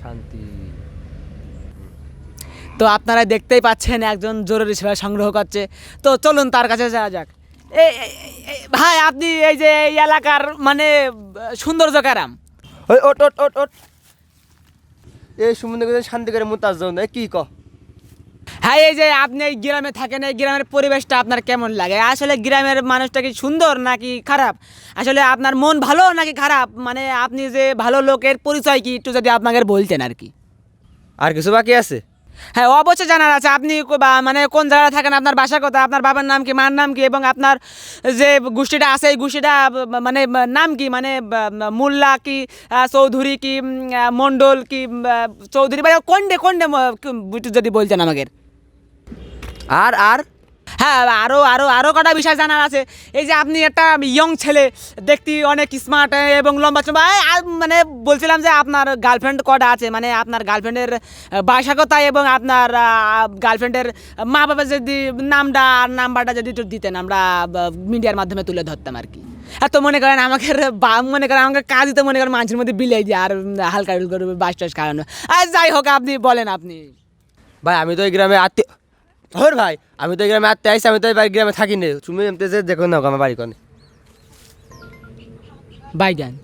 শান্তি। তো আপনারা দেখতেই পাচ্ছেন একজন জরুরি সেবা সংগ্রহ করছে। তো চলুন তার কাছে যাওয়া যাক। এই ভাই আপনি এই যে এই এলাকার মানে সৌন্দর্য কারাম ওই ওট ওট ওট ওট। এই সমুদ্র শান্তি করে মোতাজ কি ক হ্যাঁ এই যে আপনি এই গ্রামে থাকেন এই গ্রামের পরিবেশটা আপনার কেমন লাগে? আসলে গ্রামের মানুষটা কি সুন্দর নাকি খারাপ? আসলে আপনার মন ভালো নাকি খারাপ? মানে আপনি যে ভালো লোকের পরিচয় কি একটু যদি আপনাকে বলতেন আর কি। আর কিছু বাকি আছে? হ্যাঁ অবশ্যই জানার আছে। আপনি মানে কোন জায়গায় থাকেন আপনার বাসা কথা আপনার বাবার নাম কি মার নাম কি এবং আপনার যে গোষ্ঠীটা আছে এই গোষ্ঠীটা মানে নাম কি মানে মোল্লা কি চৌধুরী কি মণ্ডল কি চৌধুরী বা কোনডে কোনডে একটু যদি বলতেন আমাকে। আর আর? হ্যাঁ আরও আরও আরও কটা বিষয় জানার আছে। এই যে আপনি একটা ইয়ং ছেলে দেখতে অনেক স্মার্ট এবং লম্বা চম্বা মানে বলছিলাম যে আপনার গার্লফ্রেন্ড কটা আছে? মানে আপনার গার্লফ্রেন্ডের বাসা কোথায় এবং আপনার গার্লফ্রেন্ডের মা বাবা যদি নামটা আর নাম্বারটা যদি একটু দিতেন আমরা মিডিয়ার মাধ্যমে তুলে ধরতাম আর কি। আর তো মনে করেন আমাকে বা মনে করেন আমাকে কাজই তো মনে করেন মানুষের মধ্যে বিলাই দিয়ে আর হালকা হালকা করে বাস টাস খাওয়ানো। আর যাই হোক আপনি বলেন আপনি। ভাই আমি তো এই গ্রামে আত্মীয় হর ভাই, আমি তো গ্রামে আত্মে আইসি আমি তো এই গ্রামে থাকি না তুমি এমতে যে দেখো না আমার বাড়ি কোনে। বাইডান